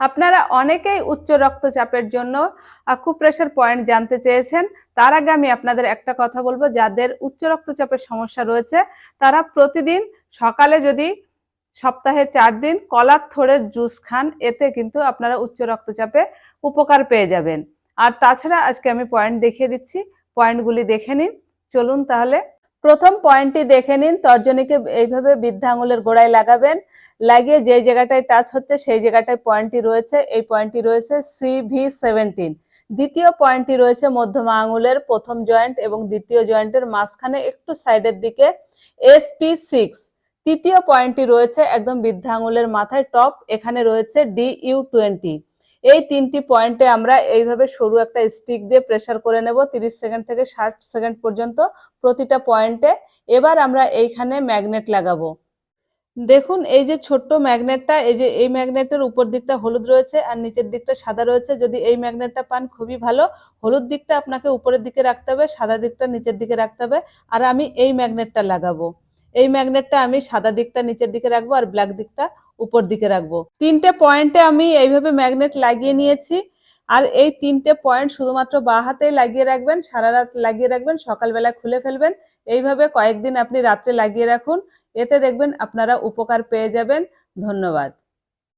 আপনারা অনেকেই উচ্চ রক্তচাপের জন্য প্রেশার পয়েন্ট জানতে চেয়েছেন। তার আগে আমি আপনাদের একটা কথা বলব, যাদের উচ্চ রক্তচাপের সমস্যা রয়েছে, তারা প্রতিদিন সকালে যদি সপ্তাহে চার দিন কলার থোড়ের জুস খান, এতে কিন্তু আপনারা উচ্চ রক্তচাপে উপকার পেয়ে যাবেন। আর তাছাড়া আজকে আমি পয়েন্ট দেখিয়ে দিচ্ছি পয়েন্টগুলি দেখে নিন। চলুন তাহলে প্রথম পয়েন্টটি দেখে নিন। তর্জনীকে এইভাবে বৃদ্ধা আঙুলের গোড়ায় লাগাবেন। লাগিয়ে যে জায়গাটায় টাচ হচ্ছে, সেই জায়গাটায় পয়েন্টটি রয়েছে। এই পয়েন্টটি রয়েছে সি ভি সেভেন্টিন দ্বিতীয় পয়েন্টটি রয়েছে মধ্যমা আঙুলের প্রথম জয়েন্ট এবং দ্বিতীয় জয়েন্টের মাঝখানে একটু সাইডের দিকে এসপি সিক্স তৃতীয় পয়েন্টটি রয়েছে একদম বৃদ্ধা আঙুলের মাথায় টপ এখানে রয়েছে ডি ইউ টোয়েন্টি এই তিনটি পয়েন্টে আমরা এইভাবে সরু একটা স্টিক দিয়ে প্রেসার করে নেব, তিরিশ সেকেন্ড থেকে ষাট সেকেন্ড পর্যন্ত প্রতিটা পয়েন্টে। এবার আমরা এইখানে ম্যাগনেট লাগাবো। দেখুন, এই যে ছোট্ট ম্যাগনেটটা এই যে এই ম্যাগনেটের উপর দিকটা হলুদ রয়েছে আর নিচের দিকটা সাদা রয়েছে। যদি এই ম্যাগনেটটা পান, খুবই ভালো। হলুদ দিকটা আপনাকে উপরের দিকে রাখতে হবে, সাদা দিকটা নিচের দিকে রাখতে হবে। আর আমি এই ম্যাগনেটটা লাগাবো। এই ম্যাগনেটটা আমি সাদা দিকটা নিচের দিকে রাখব আর ব্ল্যাক দিকটা উপর দিকে রাখব। তিনটে পয়েন্টে আমি এইভাবে ম্যাগনেট লাগিয়ে নিয়েছি। আর এই তিনটে পয়েন্ট শুধুমাত্র বা হাতেই লাগিয়ে রাখবেন, সারা রাত লাগিয়ে রাখবেন, সকালবেলা খুলে ফেলবেন। এইভাবে কয়েকদিন আপনি রাত্রে লাগিয়ে রাখুন। এতে দেখবেন আপনারা উপকার পেয়ে যাবেন। ধন্যবাদ।